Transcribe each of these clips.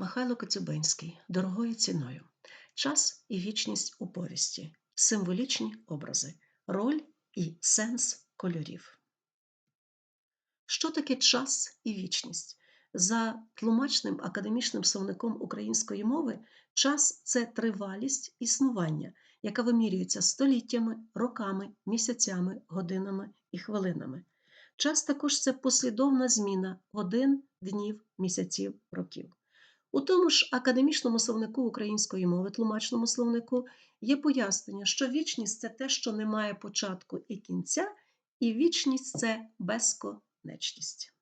Михайло Коцюбинський дорогою ціною. Час і вічність у повісті, символічні образи, роль і сенс кольорів. Що таке час і вічність? За тлумачним академічним словником української мови, час це тривалість існування, яка вимірюється століттями, роками, місяцями, годинами і хвилинами. Час також це послідовна зміна годин, днів, місяців, років. У тому ж академічному словнику української мови, тлумачному словнику, є пояснення, що вічність це те, що не має початку і кінця, і вічність це безконечність.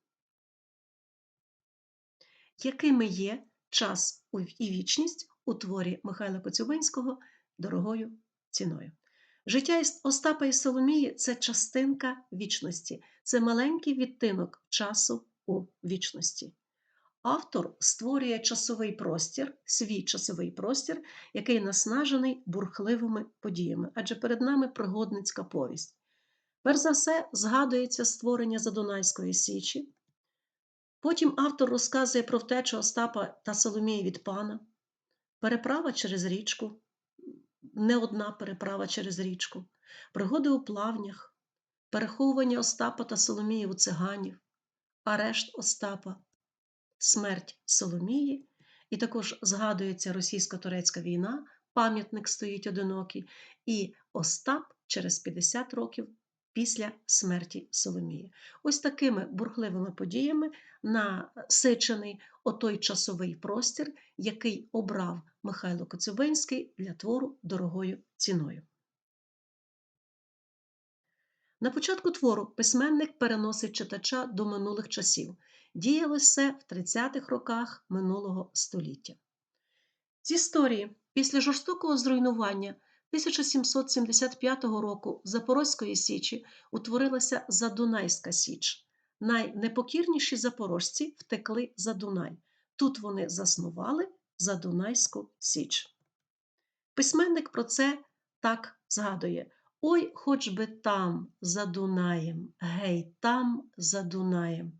Якими є час і вічність у творі Михайла Коцюбинського дорогою ціною? Життя Остапа і Соломії це частинка вічності, це маленький відтинок часу у вічності автор створює часовий простір, свій часовий простір, який наснажений бурхливими подіями, адже перед нами пригодницька повість. Перш за все, згадується створення Задунайської Січі. Потім автор розказує про втечу Остапа та Соломії від пана, переправа через річку, не одна переправа через річку, пригоди у плавнях, переховування Остапа та Соломії у циганів, арешт Остапа, смерть Соломії, і також згадується російсько-турецька війна, пам'ятник стоїть одинокий, і Остап через 50 років після смерті Соломії. Ось такими бурхливими подіями насичений отой часовий простір, який обрав Михайло Коцюбинський для твору дорогою ціною. На початку твору письменник переносить читача до минулих часів, діялося в 30-х роках минулого століття. З історії після жорстокого зруйнування 1775 року Запорозької Січі утворилася Задунайська Січ. Найнепокірніші запорожці втекли за Дунай. Тут вони заснували Задунайську Січ. Письменник про це так згадує: Ой, хоч би там за Дунаєм, гей, там за Дунаєм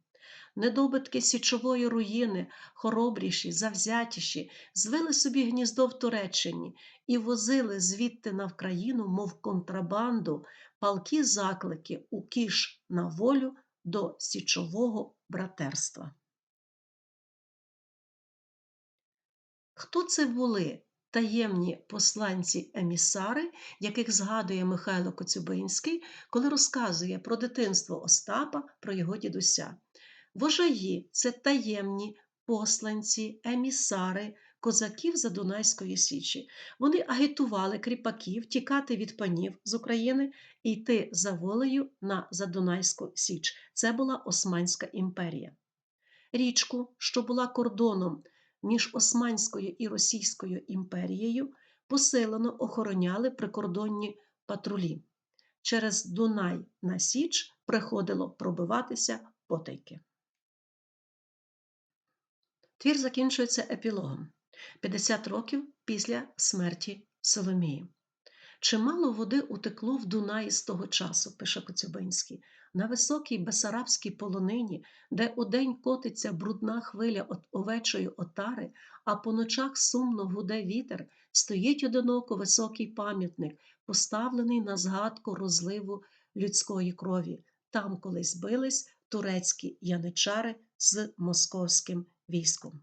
недобитки січової руїни, хоробріші, завзятіші, звели собі гніздо в Туреччині і возили звідти на Вкраїну, мов контрабанду, палки заклики у кіш на волю до січового братерства. Хто це були таємні посланці-емісари, яких згадує Михайло Коцюбинський, коли розказує про дитинство Остапа, про його дідуся? Вожаї це таємні посланці, емісари, козаків за Дунайської Січі. Вони агітували кріпаків тікати від панів з України і йти за волею на Задунайську Січ. Це була Османська імперія. Річку, що була кордоном між Османською і Російською імперією, посилено охороняли прикордонні патрулі. Через Дунай на Січ приходило пробиватися потайки. Твір закінчується епілогом 50 років після смерті Соломії. Чимало води утекло в Дунаї з того часу, пише Коцюбинський, на високій Бесарабській полонині, де удень котиться брудна хвиля от овечої отари, а по ночах сумно гуде вітер, стоїть одиноко високий пам'ятник, поставлений на згадку розливу людської крові. Там колись бились турецькі яничари з московським військом.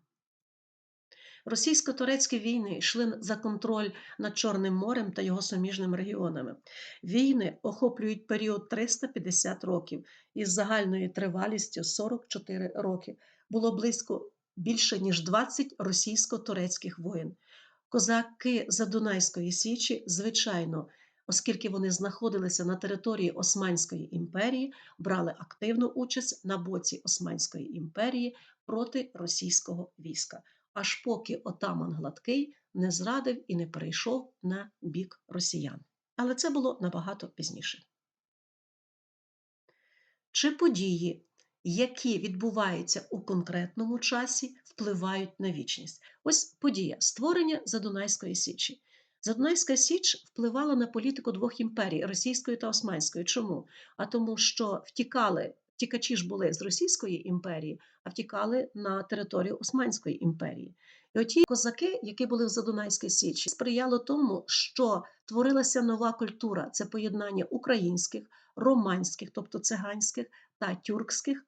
Російсько-турецькі війни йшли за контроль над Чорним морем та його суміжними регіонами. Війни охоплюють період 350 років із загальною тривалістю 44 роки. Було близько більше ніж 20 російсько-турецьких воєн. Козаки Задунайської Січі, звичайно, оскільки вони знаходилися на території Османської імперії, брали активну участь на боці Османської імперії проти російського війська, аж поки отаман Гладкий не зрадив і не перейшов на бік росіян. Але це було набагато пізніше. Чи події, які відбуваються у конкретному часі, впливають на вічність? Ось подія створення Задунайської Січі. Задунайська Січ впливала на політику двох імперій російської та османської. Чому? А тому, що втікали тікачі ж були з Російської імперії, а втікали на територію Османської імперії. І оті козаки, які були в Задунайській Січі, сприяло тому, що творилася нова культура це поєднання українських, романських, тобто циганських та тюркських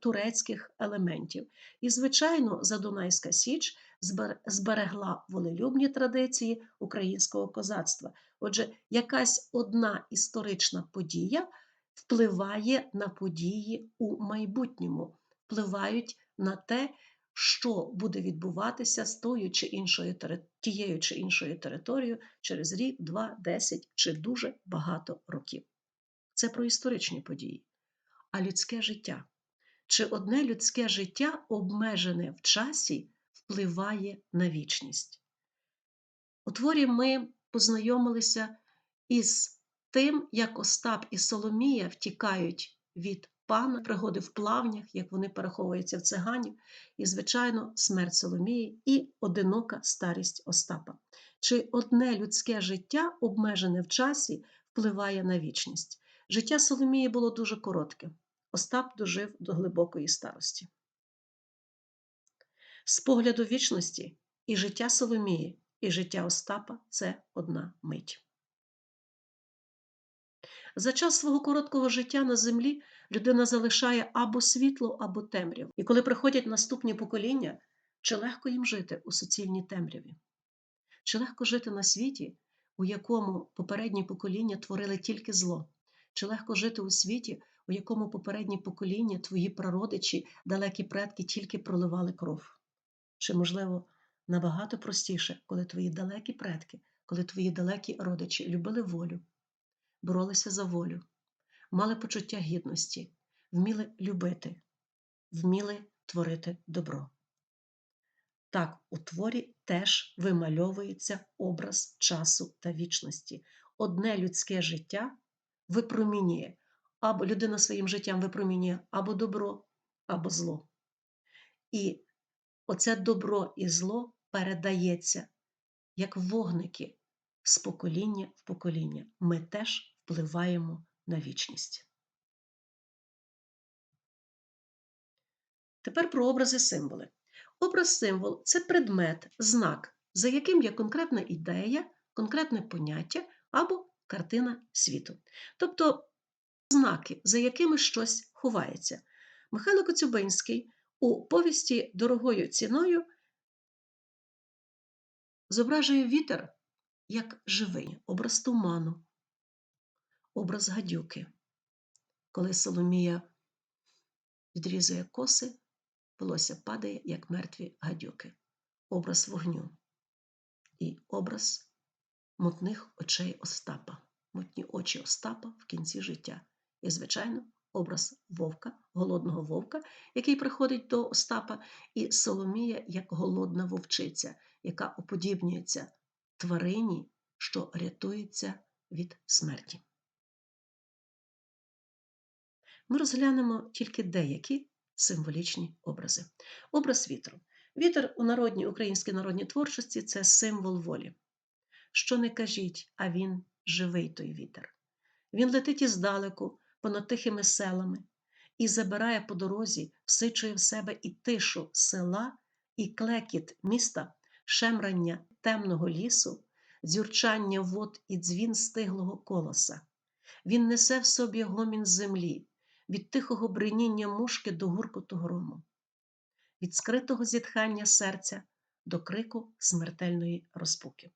турецьких елементів. І, звичайно, Задунайська Січ збер- зберегла волелюбні традиції українського козацтва. Отже, якась одна історична подія впливає на події у майбутньому, впливають на те, що буде відбуватися з тою чи іншою тією чи іншою територією через рік, два, десять чи дуже багато років. Це про історичні події. А людське життя. Чи одне людське життя, обмежене в часі, впливає на вічність? У творі ми познайомилися із тим, як Остап і Соломія втікають від пана, пригоди в плавнях, як вони переховуються в циганів, і, звичайно, смерть Соломії і одинока старість Остапа. Чи одне людське життя, обмежене в часі, впливає на вічність? Життя Соломії було дуже коротке. Остап дожив до глибокої старості. З погляду вічності і життя Соломії, і життя Остапа це одна мить. За час свого короткого життя на землі людина залишає або світло, або темряву. І коли приходять наступні покоління, чи легко їм жити у суцільній темряві? Чи легко жити на світі, у якому попередні покоління творили тільки зло? Чи легко жити у світі, у якому попередні покоління, твої прародичі, далекі предки тільки проливали кров? Чи, можливо, набагато простіше, коли твої далекі предки, коли твої далекі родичі любили волю, боролися за волю, мали почуття гідності, вміли любити, вміли творити добро. Так, у творі теж вимальовується образ часу та вічності. Одне людське життя випромінює, або людина своїм життям випромінює або добро, або зло. І оце добро і зло передається як вогники з покоління в покоління. Ми теж впливаємо на вічність. Тепер про образи символи. Образ символ це предмет, знак, за яким є конкретна ідея, конкретне поняття або картина світу. Тобто знаки, за якими щось ховається. Михайло Коцюбинський у повісті Дорогою ціною зображує вітер як живий, образ туману, образ гадюки. Коли Соломія відрізує коси, волосся падає, як мертві гадюки, образ вогню і образ мутних очей Остапа, мутні очі Остапа в кінці життя. І, звичайно, образ вовка, голодного вовка, який приходить до Остапа, і Соломія як голодна вовчиця, яка уподібнюється тварині, що рятується від смерті. Ми розглянемо тільки деякі символічні образи. Образ вітру. Вітер у народній українській народній творчості це символ волі. Що не кажіть, а він живий той вітер. Він летить іздалеку, понад тихими селами, і забирає по дорозі, всичує в себе і тишу села, і клекіт міста, шемрання темного лісу, дзюрчання вод і дзвін стиглого колоса. Він несе в собі гомін землі, від тихого бриніння мушки до гуркоту грому, від скритого зітхання серця до крику смертельної розпуки.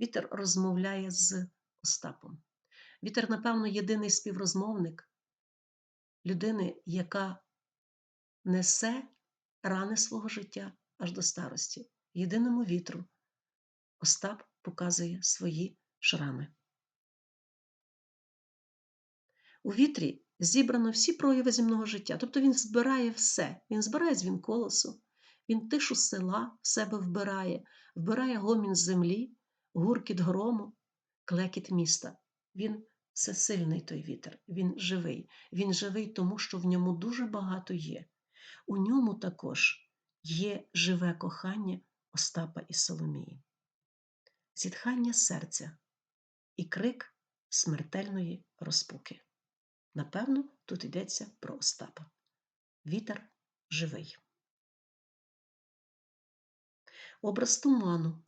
Вітер розмовляє з Остапом. Вітер, напевно, єдиний співрозмовник людини, яка несе рани свого життя аж до старості. Єдиному вітру Остап показує свої шрами. У вітрі зібрано всі прояви земного життя, тобто він збирає все. Він збирає дзвін колосу, він тишу села в себе вбирає, вбирає гомін землі, гуркіт грому, клекіт міста. Він всесильний той вітер, він живий. Він живий тому, що в ньому дуже багато є. У ньому також є живе кохання Остапа і Соломії, зітхання серця і крик смертельної розпуки. Напевно, Тут йдеться про Остапа. Вітер живий. Образ туману.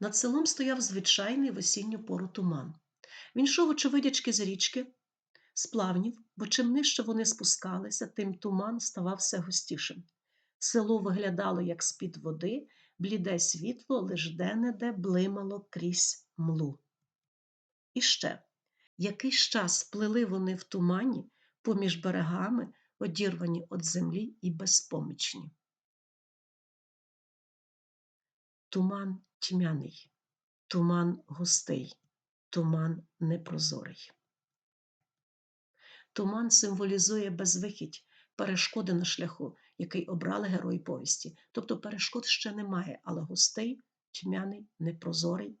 Над селом стояв звичайний в осінню пору туман. Він йшов, очевидячки, з річки, з плавнів, бо чим нижче вони спускалися, тим туман ставав все густішим. Село виглядало, як з-під води, бліде світло лиш де-не-де блимало крізь млу. І ще якийсь час плили вони в тумані поміж берегами, одірвані від землі і безпомічні. Туман тьмяний, туман густий, туман непрозорий. Туман символізує безвихідь, перешкоди на шляху, який обрали герої повісті. Тобто перешкод ще немає, але густий, тьмяний, непрозорий.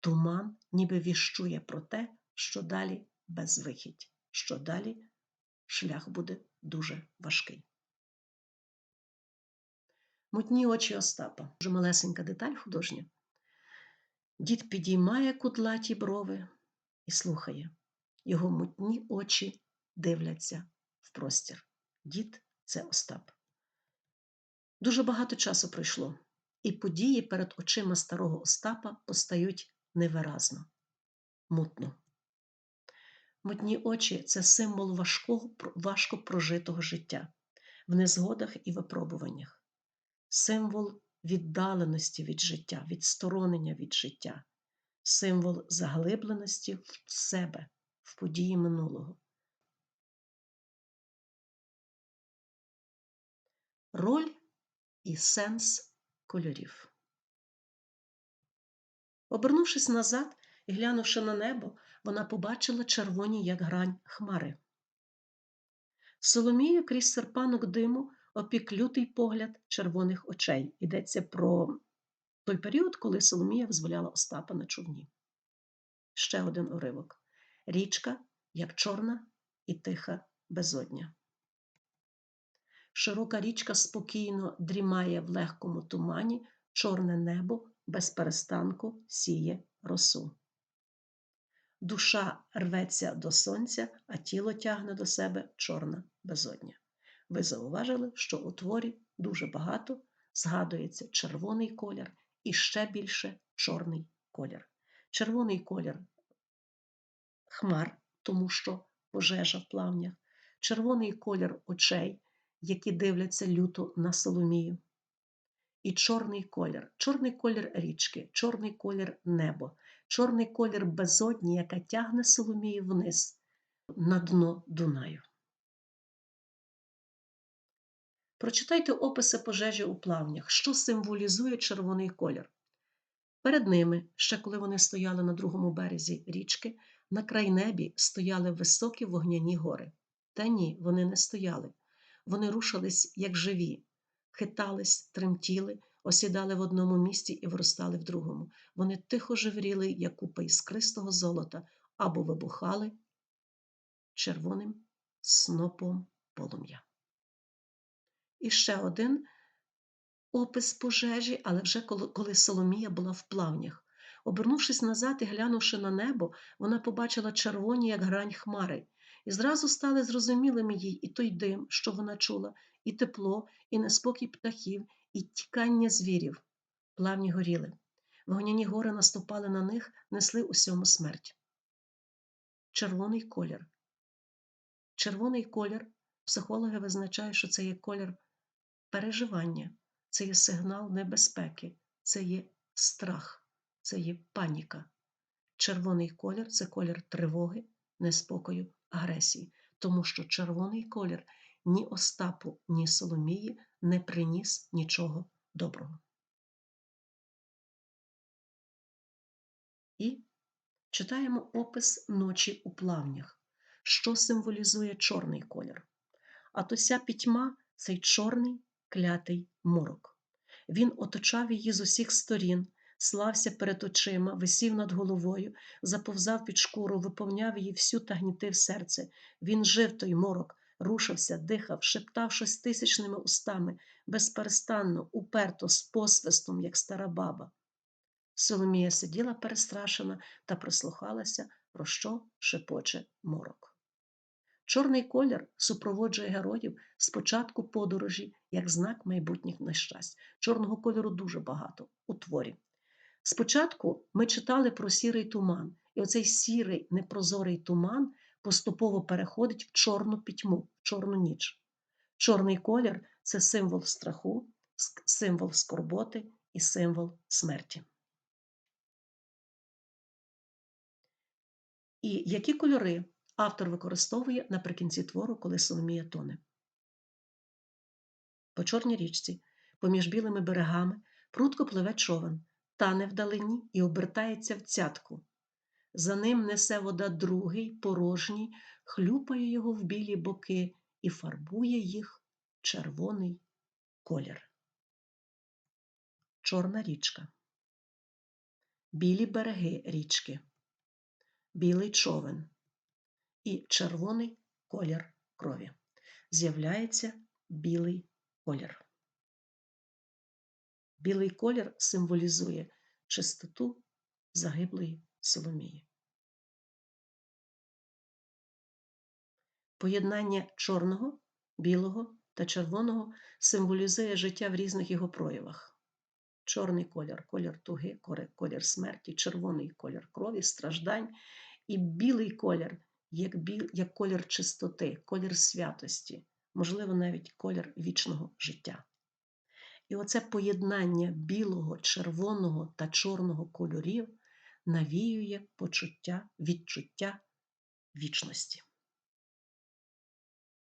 Туман ніби віщує про те, що далі безвихідь, що далі шлях буде дуже важкий. Мутні очі Остапа. Дуже малесенька деталь художня. Дід підіймає кудлаті брови і слухає. Його мутні очі дивляться в простір. Дід це Остап. Дуже багато часу пройшло, і події перед очима старого Остапа постають невиразно, мутно. Мутні очі це символ важкого, важко прожитого життя в незгодах і випробуваннях, символ віддаленості від життя, відсторонення від життя, символ заглибленості в себе, в події минулого. Роль і сенс кольорів. Обернувшись назад і глянувши на небо, вона побачила червоні, як грань, хмари. Соломію крізь серпанок диму опік лютий погляд червоних очей. Йдеться про той період, коли Соломія визволяла Остапа на човні. Ще один уривок. Річка, як чорна і тиха безодня. Широка річка спокійно дрімає в легкому тумані, чорне небо без перестанку сіє росу. Душа рветься до сонця, а тіло тягне до себе чорна безодня. Ви зауважили, що у творі дуже багато згадується червоний колір і ще більше чорний колір. Червоний колір хмар, тому що пожежа в плавнях, червоний колір очей, які дивляться люто на Соломію. І чорний колір, чорний колір річки, чорний колір небо, чорний колір безодні, яка тягне Соломію вниз на дно Дунаю. Прочитайте описи пожежі у плавнях, що символізує червоний колір. Перед ними, ще коли вони стояли на другому березі річки, на край небі стояли високі вогняні гори. Та ні, вони не стояли. Вони рушались, як живі, хитались, тремтіли, осідали в одному місці і виростали в другому. Вони тихо живріли, як купа іскристого золота, або вибухали червоним снопом полум'я. І ще один опис пожежі, але вже коли Соломія була в плавнях. Обернувшись назад і глянувши на небо, вона побачила червоні, як грань хмари, і зразу стали зрозумілими їй і той дим, що вона чула, і тепло, і неспокій птахів, і тікання звірів. Плавні горіли. Вогняні гори наступали на них, несли усьому смерть. Червоний колір. Червоний колір психологи визначають, що це є колір переживання, це є сигнал небезпеки, це є страх, це є паніка. Червоний колір це колір тривоги, неспокою, агресії, тому що червоний колір ні Остапу, ні Соломії не приніс нічого доброго. І читаємо опис ночі у плавнях, що символізує чорний колір. А то ся пітьма цей чорний клятий морок. Він оточав її з усіх сторін, слався перед очима, висів над головою, заповзав під шкуру, виповняв її всю та гнітив серце. Він жив той морок, рушився, дихав, шептав тисячними устами, безперестанно, уперто, з посвистом, як стара баба. Соломія сиділа перестрашена та прислухалася, про що шепоче морок. Чорний колір супроводжує героїв з початку подорожі як знак майбутніх нещасть. Чорного кольору дуже багато у творі. Спочатку ми читали про сірий туман, і оцей сірий непрозорий туман поступово переходить в чорну пітьму, в чорну ніч. Чорний колір це символ страху, символ скорботи і символ смерті. І які кольори автор використовує наприкінці твору, коли Соломія тоне? По чорній річці, поміж білими берегами, прудко пливе човен, тане вдалині і обертається в цятку. За ним несе вода другий, порожній, хлюпає його в білі боки і фарбує їх червоний колір. Чорна річка. Білі береги річки, білий човен і червоний колір крові. З'являється білий колір. Білий колір символізує чистоту загиблої Соломії. Поєднання чорного, білого та червоного символізує життя в різних його проявах. Чорний колір колір туги, колір смерті, червоний колір крові, страждань і білий колір як, біл, як колір чистоти, колір святості, можливо, навіть колір вічного життя. І оце поєднання білого, червоного та чорного кольорів навіює почуття, відчуття вічності.